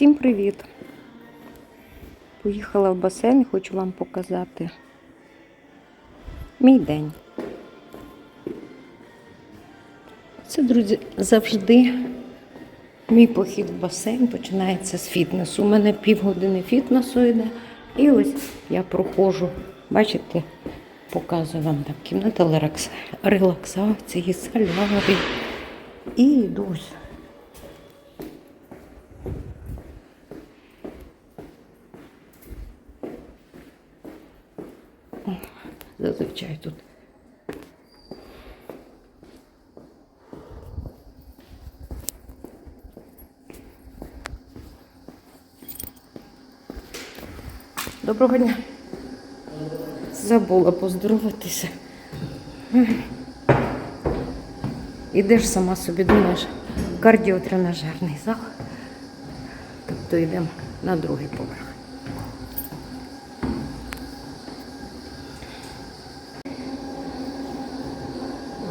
Всім привіт! Поїхала в басейн хочу вам показати мій день. Це, друзі, завжди мій похід в басейн починається з фітнесу. У мене півгодини фітнесу йде. І ось я проходжу, бачите, показую вам там кімната релаксації, солярій. І йду ось. Зазвичай тут. Доброго дня. Забула поздороватися. Ідеш сама собі, думаєш, кардіотренажерний зал. Тобто йдемо на другий поверх.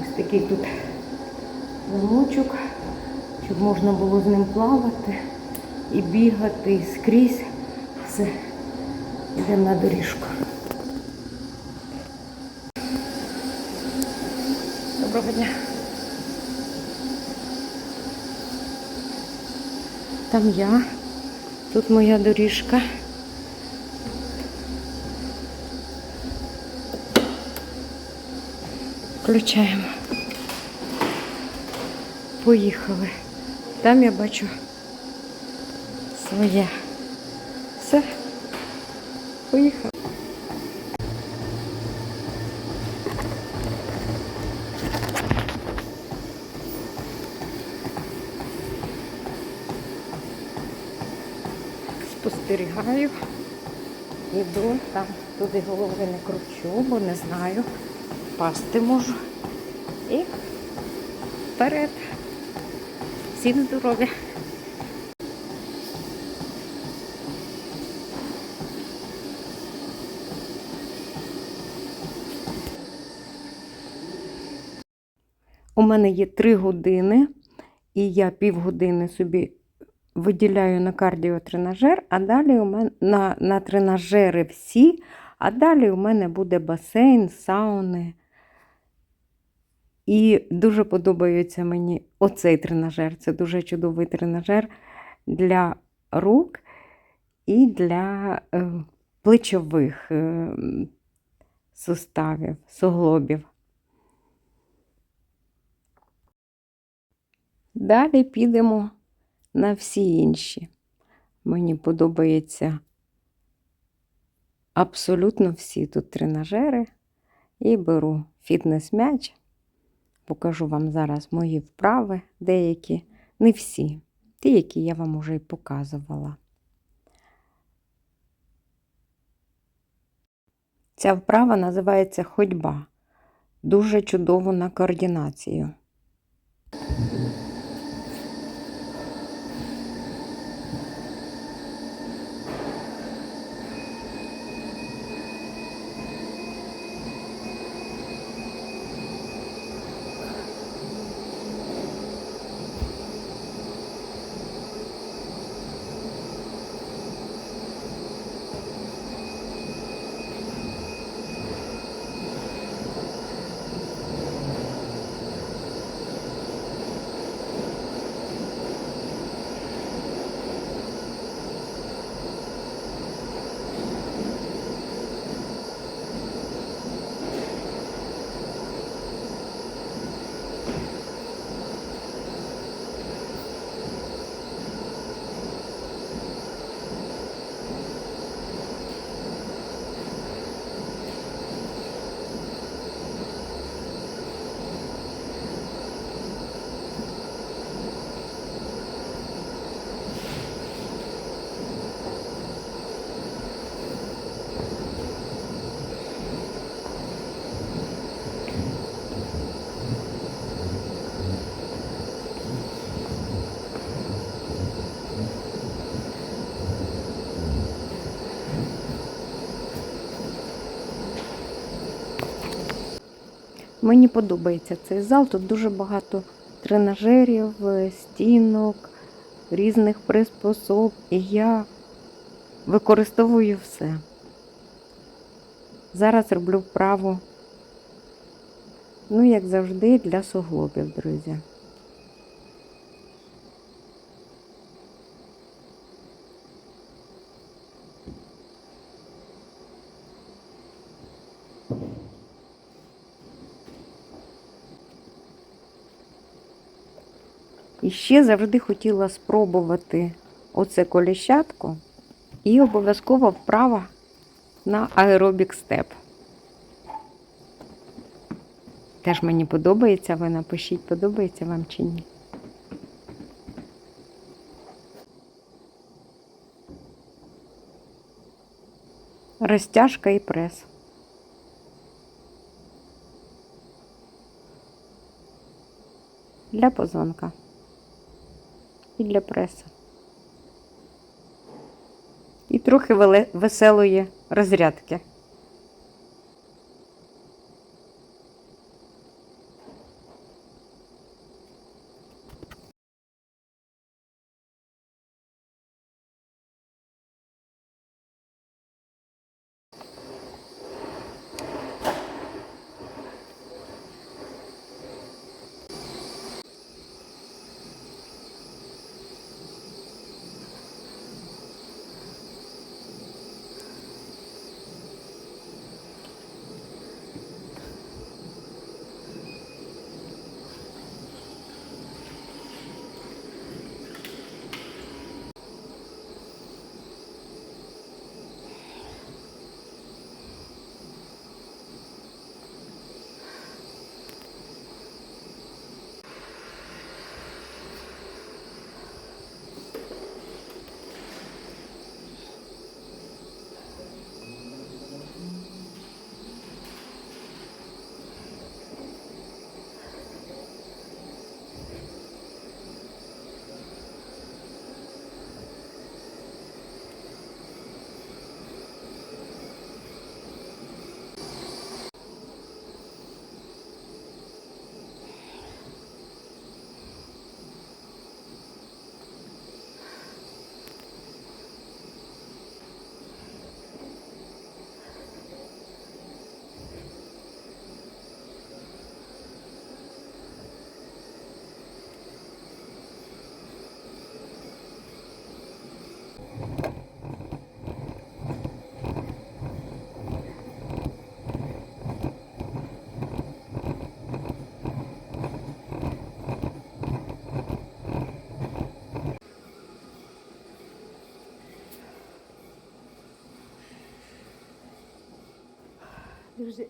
Ось такий тут замочок, щоб можна було з ним плавати і бігати, і скрізь. Все. Йдемо на доріжку. Доброго дня. Там я. Тут моя доріжка. Включаємо. Поїхали. Там я бачу своє. Поїхали. Спостерігаю. Іду там, туди голови не кручу, бо не знаю. Пасти можу. І вперед. Всім здоров'я. Мене є три години, і я півгодини собі виділяю на кардіотренажер, а далі у мене на, на тренажери всі, а далі у мене буде басейн, сауни. І дуже подобається мені оцей тренажер. Це дуже чудовий тренажер для рук і для е, плечових е, суставів, суглобів. Далі підемо на всі інші. Мені подобається абсолютно всі тут тренажери. І беру фітнес-м'яч. Покажу вам зараз мої вправи, деякі, не всі, ті, які я вам уже і показувала. Ця вправа називається ходьба. Дуже чудово на координацію. Мені подобається цей зал. Тут дуже багато тренажерів, е, стінок, різних приспособ, і я використовую все. Зараз роблю вправу, ну, як завжди, для суглобів, друзі. І ще завжди хотіла спробувати оце коліщатку і обов'язково вправа на аеробік степ. Теж мені подобається, ви напишіть, подобається вам чи ні. Розтяжка і прес. Для позвонка і для преси. І трохи веселої розрядки. Друзі,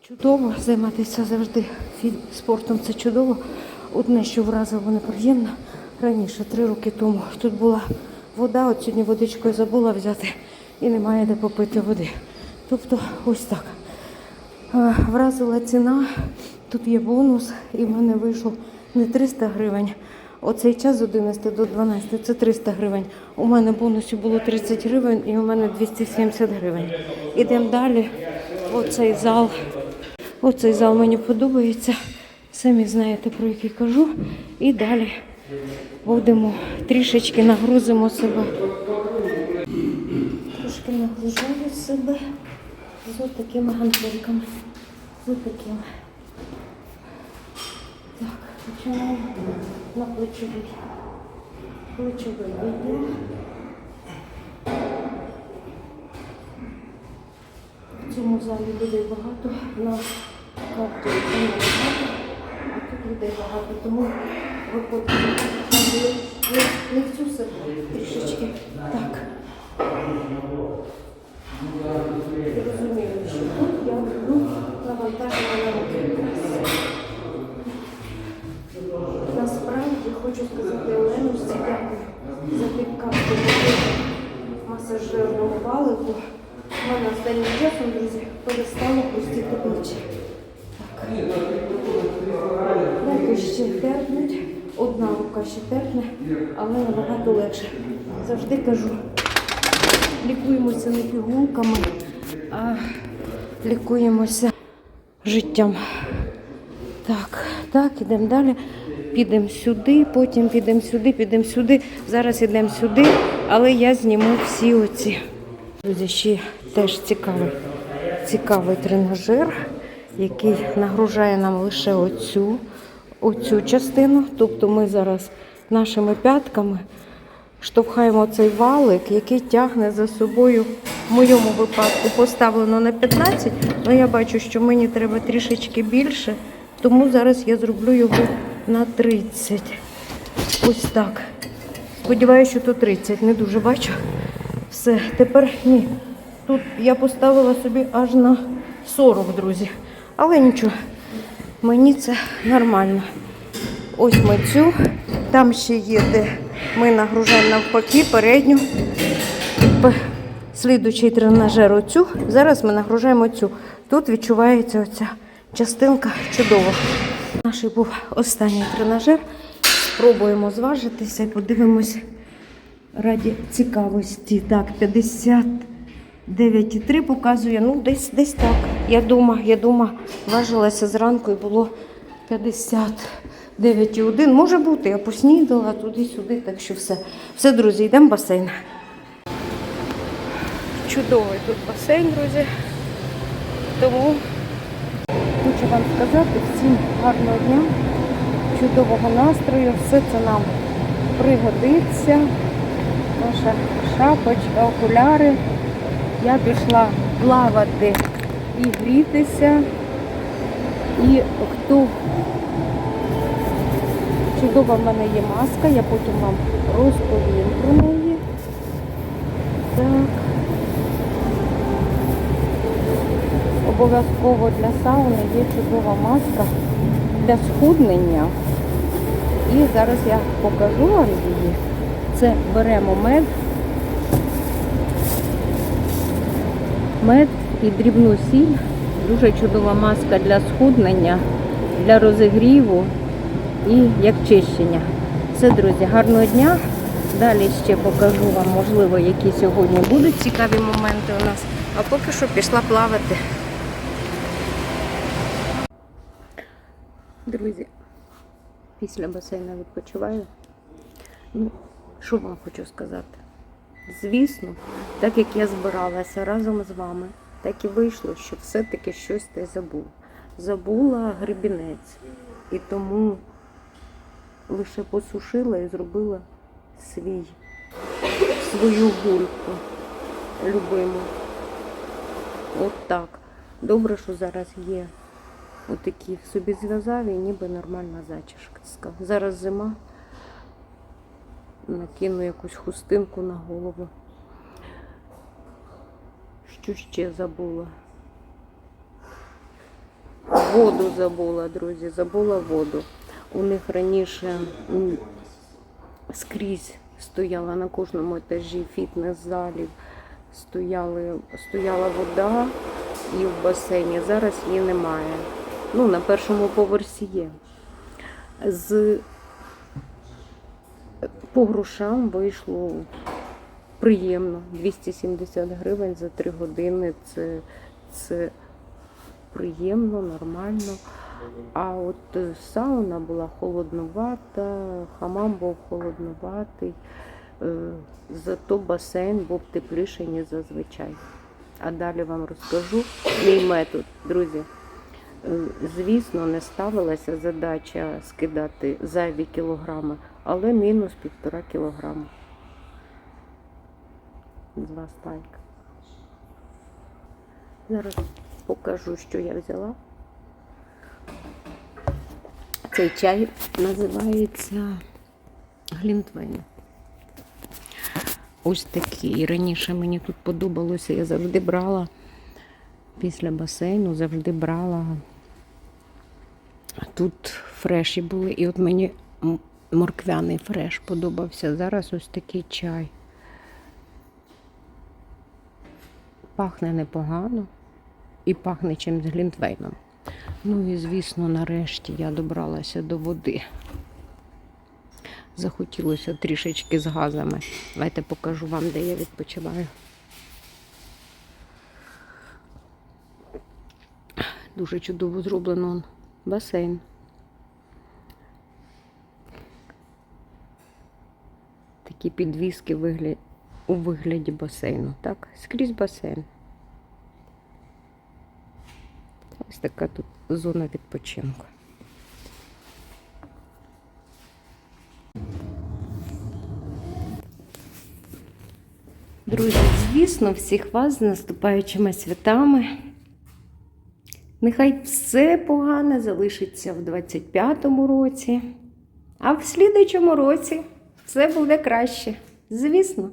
чудово займатися завжди спортом. Це чудово. Одне, що вразило неприємно. Раніше, три роки тому, тут була вода, от сьогодні водичкою забула взяти і немає де попити води. Тобто ось так. Вразила ціна, тут є бонус, і в мене вийшло не 300 гривень. Оцей час з 11 до 12 це 300 гривень. У мене бонусів було 30 гривень і у мене 270 гривень. Ідемо далі. Оцей зал. Оцей зал мені подобається. Самі знаєте, про який кажу. І далі будемо трішечки нагрузимо себе. Трошки нагружаю себе з такими гандлерками. З такими. Так, починаємо на плечовий. Плечовий відділ. В цьому залі людей багато, на карті не багато, а тут людей багато, тому виходить не, в цю себе трішечки. Так. Я розумію, що тут я буду навантажена на руки. Насправді хочу сказати Оленусі дякую за підказку по масажирному валику. Мене останнім часом, перестало пустити плечі. Так. Руки ще терпнуть, одна рука ще терпне, але набагато легше. Завжди кажу, лікуємося не пігулками, а лікуємося життям. Так, так, ідемо далі. підемо сюди, потім підемо сюди, підемо сюди. Зараз йдемо сюди, але я зніму всі оці. Друзі, ще теж цікавий, цікавий тренажер, який нагружає нам лише оцю, оцю частину. Тобто ми зараз нашими п'ятками штовхаємо цей валик, який тягне за собою. В моєму випадку поставлено на 15, але я бачу, що мені треба трішечки більше, тому зараз я зроблю його на 30. Ось так. Сподіваюся, що то 30, не дуже бачу. Все, тепер ні. Тут я поставила собі аж на 40, друзі. Але нічого, мені це нормально. Ось ми цю. Там ще є, де ми нагружаємо навпаки передню. Слідуючий тренажер оцю. Зараз ми нагружаємо цю. Тут відчувається оця частинка чудово. Наш був останній тренажер. Спробуємо зважитися і подивимося раді цікавості. Так, 59,3 показує. Ну, десь десь так. Я дома, я дома важилася зранку і було 59,1. Може бути, я поснідала туди-сюди, так що все. Все, друзі, йдемо в басейн. Чудовий тут басейн, друзі. Тому хочу вам сказати всім гарного дня, чудового настрою. Все це нам пригодиться. Шапочка, окуляри. Я пішла плавати і грітися. І хто чудова в мене є маска, я потім вам розповім про неї. Так. Обов'язково для сауни є чудова маска для схуднення. І зараз я покажу вам її. Це беремо мед, мед і дрібну сіль. Дуже чудова маска для схуднення, для розігріву і як чищення. Все, друзі, гарного дня. Далі ще покажу вам, можливо, які сьогодні будуть цікаві моменти у нас. А поки що пішла плавати. Друзі, після басейну відпочиваю. Що вам хочу сказати? Звісно, так як я збиралася разом з вами, так і вийшло, що все-таки щось ти забув. Забула гребінець. І тому лише посушила і зробила свій, свою гульку любиму. От так. Добре, що зараз є отакі собі зв'язав і ніби нормальна зачіска. Зараз зима. Накину якусь хустинку на голову. Що ще забула? Воду забула, друзі, забула воду. У них раніше скрізь стояла на кожному етажі фітнес-залів, стояла вода і в басейні. Зараз її немає. Ну, на першому поверсі є. З по грошам вийшло приємно. 270 гривень за 3 години. Це, це приємно, нормально. А от е, сауна була холоднувата, хамам був холоднуватий, е, зато басейн був тепліший, ніж зазвичай. А далі вам розкажу мій метод, друзі. Звісно, не ставилася задача скидати зайві кілограми, але мінус півтора кілограма. З вас лайк. Зараз покажу, що я взяла. Цей чай називається Глінтвейн. Ось такий. Раніше мені тут подобалося, я завжди брала після басейну, завжди брала. Тут фреші були, і от мені морквяний фреш подобався. Зараз ось такий чай. Пахне непогано і пахне чимсь глінтвейном. Ну і звісно, нарешті я добралася до води. Захотілося трішечки з газами. Давайте покажу вам, де я відпочиваю. Дуже чудово зроблено басейн. Такі підвіски вигля... у вигляді басейну, так, скрізь басейн. Ось така тут зона відпочинку. Друзі, звісно, всіх вас з наступаючими святами. Нехай все погане залишиться в 25-му році, а в слідуючому році все буде краще. Звісно.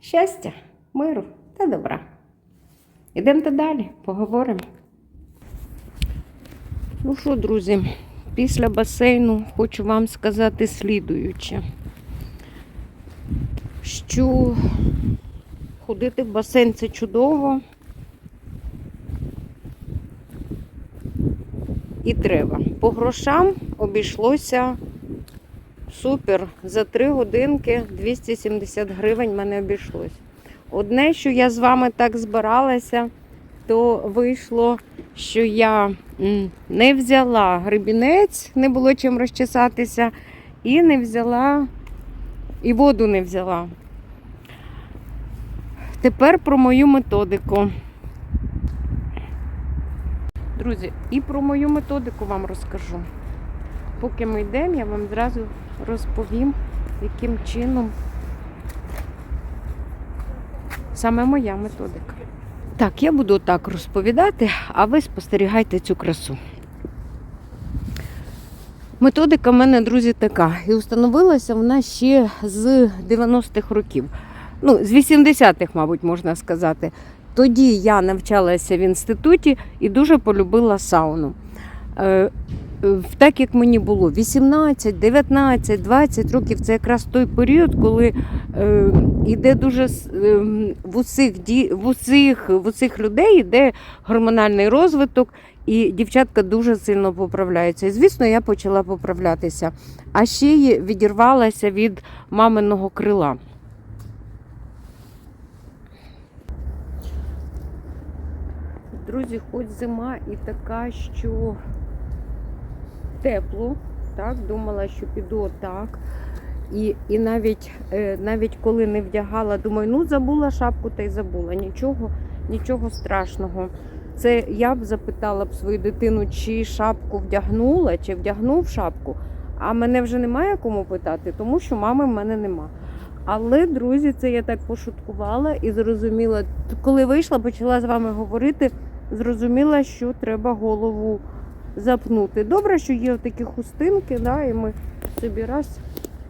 Щастя, миру та добра. Ідемте далі, поговоримо. Ну що, друзі, після басейну хочу вам сказати слідуюче, що ходити в басейн це чудово. І треба. По грошам обійшлося супер. За 3 годинки 270 гривень мене обійшлось. Одне, що я з вами так збиралася, то вийшло, що я не взяла гребінець, не було чим розчесатися, і не взяла, і воду не взяла. Тепер про мою методику. Друзі, і про мою методику вам розкажу. Поки ми йдемо, я вам зразу розповім, яким чином саме моя методика. Так, я буду так розповідати, а ви спостерігайте цю красу. Методика в мене, друзі, така. І установилася вона ще з 90-х років. Ну, з 80-х, мабуть, можна сказати. Тоді я навчалася в інституті і дуже полюбила сауну. Е, е, Так як мені було 18, 19, 20 років, це якраз той період, коли е, іде дуже е, в усіх, в усіх, в усіх людей йде гормональний розвиток, і дівчатка дуже сильно поправляються. І звісно, я почала поправлятися. А ще й відірвалася від маминого крила. Друзі, хоч зима і така, що тепло, так, думала, що піду отак. І, і навіть, е, навіть коли не вдягала, думаю, ну забула шапку та й забула. Нічого, нічого страшного. Це я б запитала б свою дитину, чи шапку вдягнула, чи вдягнув шапку. А мене вже немає кому питати, тому що мами в мене нема. Але, друзі, це я так пошуткувала і зрозуміла, коли вийшла, почала з вами говорити, зрозуміла, що треба голову запнути. Добре, що є такі хустинки, да, і ми собі раз,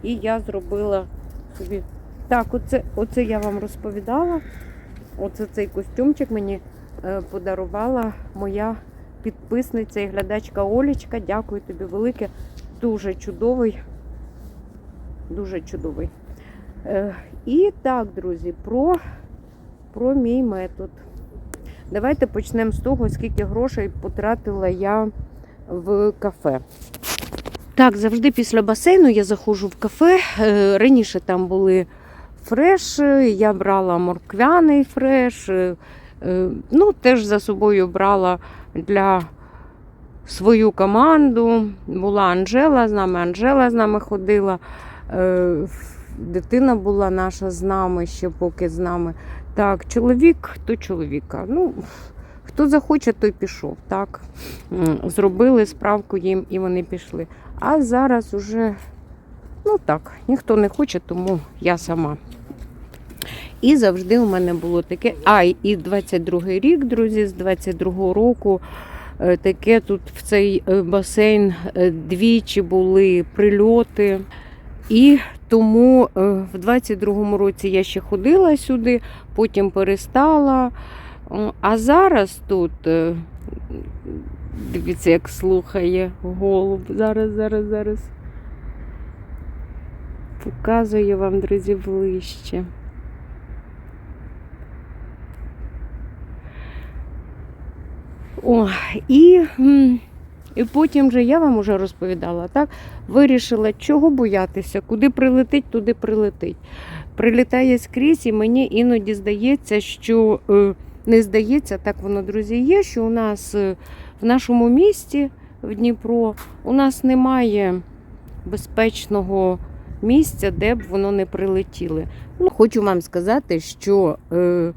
і я зробила собі. Так, оце, оце я вам розповідала. Оце цей костюмчик мені е, подарувала моя підписниця і глядачка Олічка. Дякую тобі велике. Дуже чудовий. Дуже чудовий. Е, І так, друзі, про, про мій метод. Давайте почнемо з того, скільки грошей потратила я в кафе. Так, завжди після басейну я заходжу в кафе. Е, Раніше там були фреш, я брала морквяний фреш. е, е, Ну, теж за собою брала для свою команду. Була Анжела з нами, Анжела з нами ходила. Дитина була наша з нами ще поки з нами. Так, чоловік то чоловіка. Ну, хто захоче, той пішов. Так. Зробили справку їм і вони пішли. А зараз уже, ну так, ніхто не хоче, тому я сама. І завжди у мене було таке. А, і 22-й рік, друзі, з 22-го року е, таке тут в цей е, басейн е, двічі були прильоти. І тому е, в 22-му році я ще ходила сюди, потім перестала. А зараз тут, е, дивіться, як слухає голуб. Зараз, зараз, зараз. Показую вам, друзі, ближче. О, і, і потім вже я вам уже розповідала, так? Вирішила, чого боятися, куди прилетить, туди прилетить. Прилітає скрізь, і мені іноді здається, що е, не здається, так воно, друзі, є, що у нас е, в нашому місті в Дніпро у нас немає безпечного місця, де б воно не прилетіло. Ну, хочу вам сказати, що е,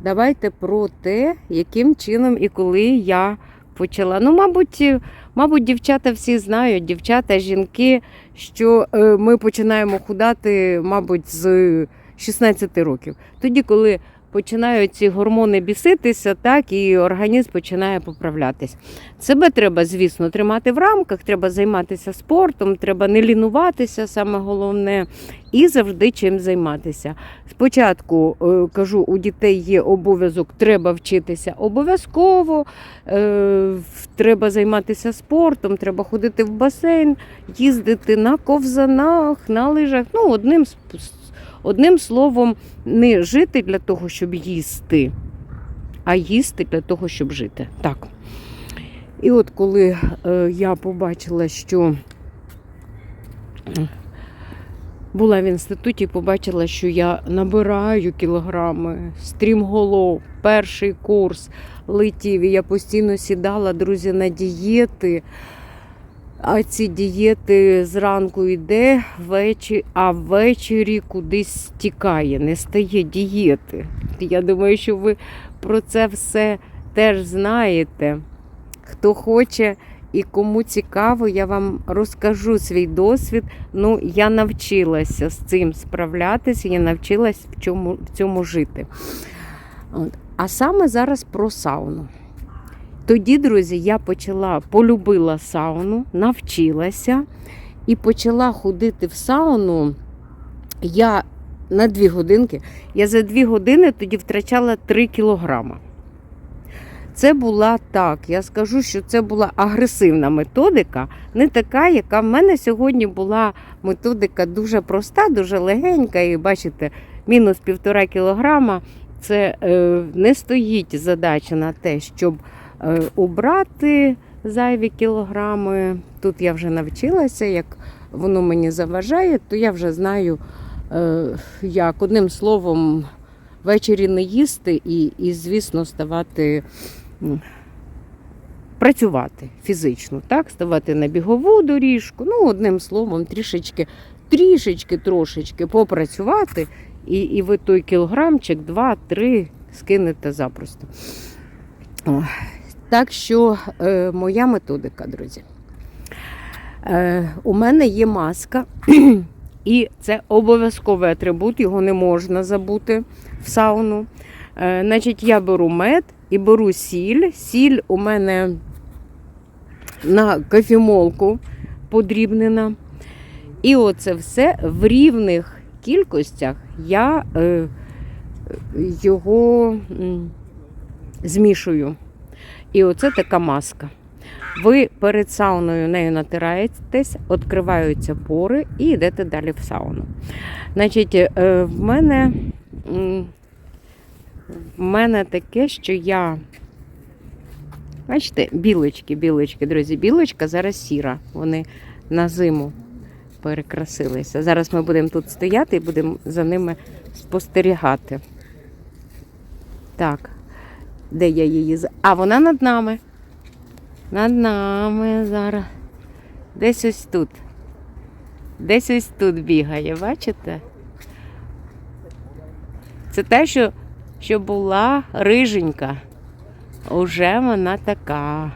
давайте про те, яким чином і коли я почала. Ну, мабуть, е, мабуть, дівчата всі знають, дівчата, жінки, що е, ми починаємо худати, мабуть, з 16 років. Тоді, коли починають ці гормони біситися, так і організм починає поправлятись. Себе треба, звісно, тримати в рамках, треба займатися спортом, треба не лінуватися, саме головне, і завжди чим займатися. Спочатку е, кажу, у дітей є обов'язок, треба вчитися обов'язково, е, треба займатися спортом, треба ходити в басейн, їздити на ковзанах, на лижах. Ну, одним, с- одним словом, не жити для того, щоб їсти, а їсти для того, щоб жити. Так. І от коли е, я побачила, що була в інституті, побачила, що я набираю кілограми, стрімголов, перший курс летів. І я постійно сідала, друзі, на дієти. А ці дієти зранку йде, вечі, а ввечері кудись стікає, не стає дієти. Я думаю, що ви про це все теж знаєте. Хто хоче і кому цікаво, я вам розкажу свій досвід. Ну, я навчилася з цим справлятися, я навчилась в цьому, в цьому жити. А саме зараз про сауну. Тоді, друзі, я почала полюбила сауну, навчилася і почала ходити в сауну. Я на дві годинки. Я за дві години тоді втрачала 3 кілограма. Це була так, я скажу, що це була агресивна методика, не така, яка в мене сьогодні була методика дуже проста, дуже легенька. І бачите, мінус півтора кілограма. Це е, не стоїть задача на те, щоб убрати зайві кілограми. Тут я вже навчилася, як воно мені заважає, то я вже знаю, е, як одним словом ввечері не їсти і, і звісно, ставати. Працювати фізично, так, ставати на бігову доріжку, ну, одним словом, трішечки, трішечки, трошечки попрацювати, і, і ви той кілограмчик, два-три скинете запросто. Так що е, моя методика, друзі. Е, у мене є маска, і це обов'язковий атрибут, його не можна забути в сауну. Е, значить, я беру мед і беру сіль. Сіль у мене на кофемолку подрібнена. І оце все в рівних кількостях я е, його змішую. І оце така маска. Ви перед сауною нею натираєтесь, відкриваються пори і йдете далі в сауну. Значить, е, в мене, в мене таке, що я. Бачите, білочки, білочки, друзі, білочка зараз сіра. Вони на зиму перекрасилися. Зараз ми будемо тут стояти і будемо за ними спостерігати. Так, де я її? А, вона над нами. Над нами зараз. Десь ось тут. Десь ось тут бігає, бачите? Це те, що, що була риженька. Уже вона така.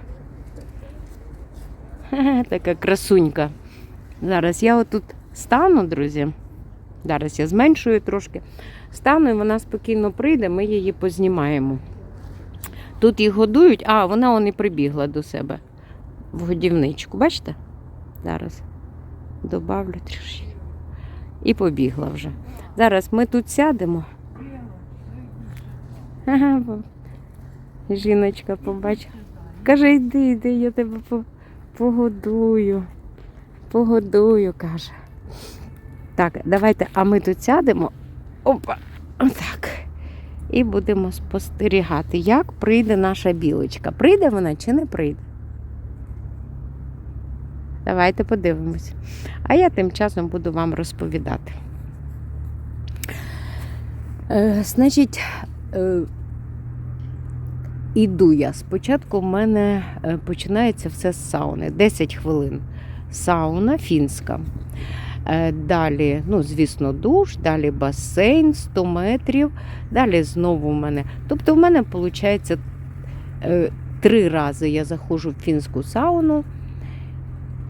Така красунька. Зараз я отут стану, друзі. Зараз я зменшую трошки. Стану і вона спокійно прийде, ми її познімаємо. Тут їх годують, а вона он і прибігла до себе в годівничку. Бачите? Зараз добавлю трішки. І побігла вже. Зараз ми тут сядемо. Ага, жіночка побачила. Каже, йди, йди, я тебе погодую. Погодую, каже. Так, давайте, а ми тут сядемо. Опа, отак. І будемо спостерігати, як прийде наша білочка. Прийде вона чи не прийде? Давайте подивимось. А я тим часом буду вам розповідати. Е, значить, е, іду я. Спочатку в мене е, починається все з сауни. 10 хвилин сауна фінська. Е, Далі, ну, звісно, душ, далі басейн 100 метрів, далі знову в мене. Тобто, в мене виходить три рази я заходжу в фінську сауну.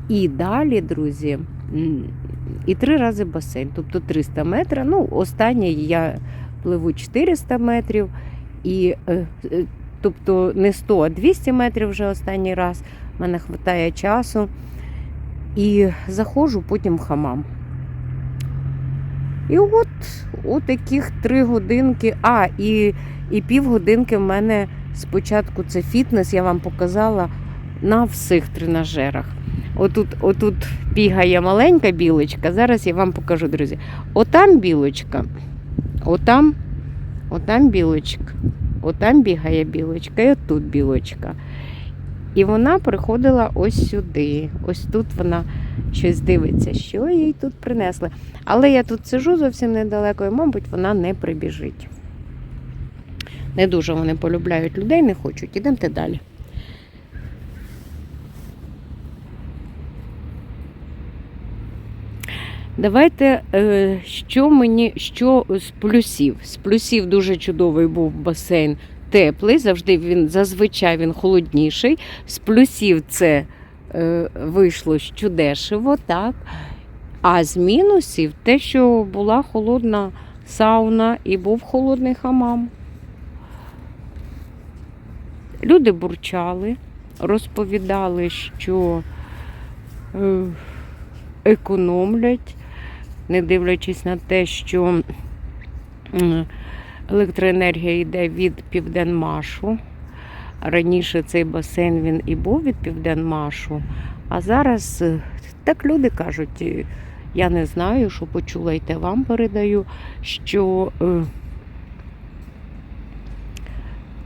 І далі, друзі, і три рази басейн, тобто 300 метрів. Ну, останнє я пливу 400 метрів. І, е, е, тобто не 100, а 200 метрів вже останній раз. У мене вистачає часу. І заходжу потім в хамам. І от, от таких три годинки. А, і, і півгодинки в мене спочатку це фітнес, я вам показала на всіх тренажерах. Отут, отут бігає маленька білочка. Зараз я вам покажу, друзі. Отам білочка, отам, отам білочка, отам бігає білочка, і отут білочка. І вона приходила ось сюди. Ось тут вона щось дивиться, що їй тут принесли. Але я тут сижу зовсім недалеко, і, мабуть, вона не прибіжить. Не дуже вони полюбляють людей, не хочуть. Ідемте далі. Давайте, е, що мені, що з плюсів? З плюсів дуже чудовий був басейн теплий, завжди він зазвичай він холодніший. З плюсів це е, вийшло що так. А з мінусів те, що була холодна сауна і був холодний хамам. Люди бурчали, розповідали, що е, економлять, не дивлячись на те, що електроенергія йде від Південмашу. Раніше цей басейн він і був від Південмашу, а зараз е, так люди кажуть, е, я не знаю, що почула і те вам передаю, що е,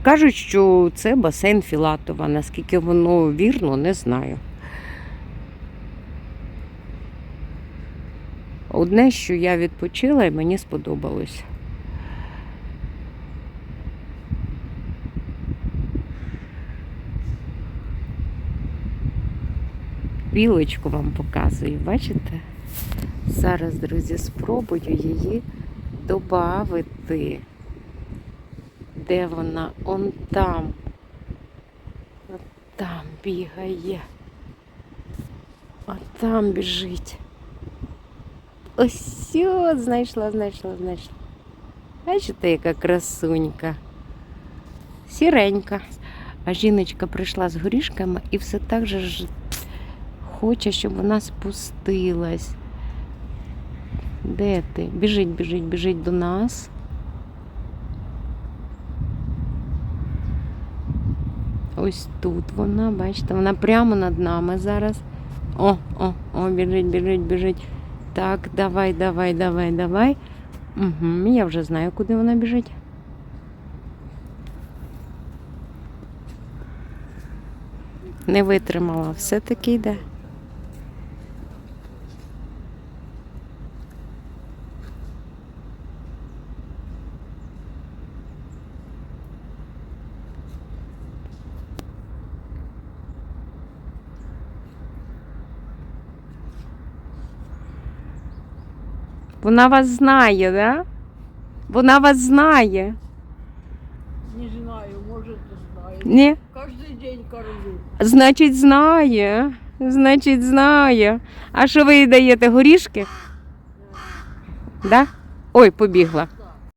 кажуть, що це басейн Філатова. Наскільки воно вірно, не знаю. Одне, що я відпочила і мені сподобалось. Білочку вам показую, бачите? Зараз, друзі, спробую її додати. Де вона? Он там. От там бігає. А там біжить. Ось, знайшла, знайшла, знайшла. Бачите, яка красунька. Сіренька. А жіночка прийшла з горішками і все так же хоче, щоб вона спустилась. Де ти? Біжить, біжить, біжить до нас. Ось тут вона, бачите, вона прямо над нами зараз. О, о, о, біжить, біжить, біжить. Так, давай, давай, давай, давай. Угу, я вже знаю, куди вона біжить. Не витримала, все-таки йде. Вона вас знає, да? Вона вас знає. Не знаю, може, то знаю. Ні? Кожен день кормлю. Значить, знає. Значить, знає. А що ви їй даєте горішки? Да? Ой, побігла.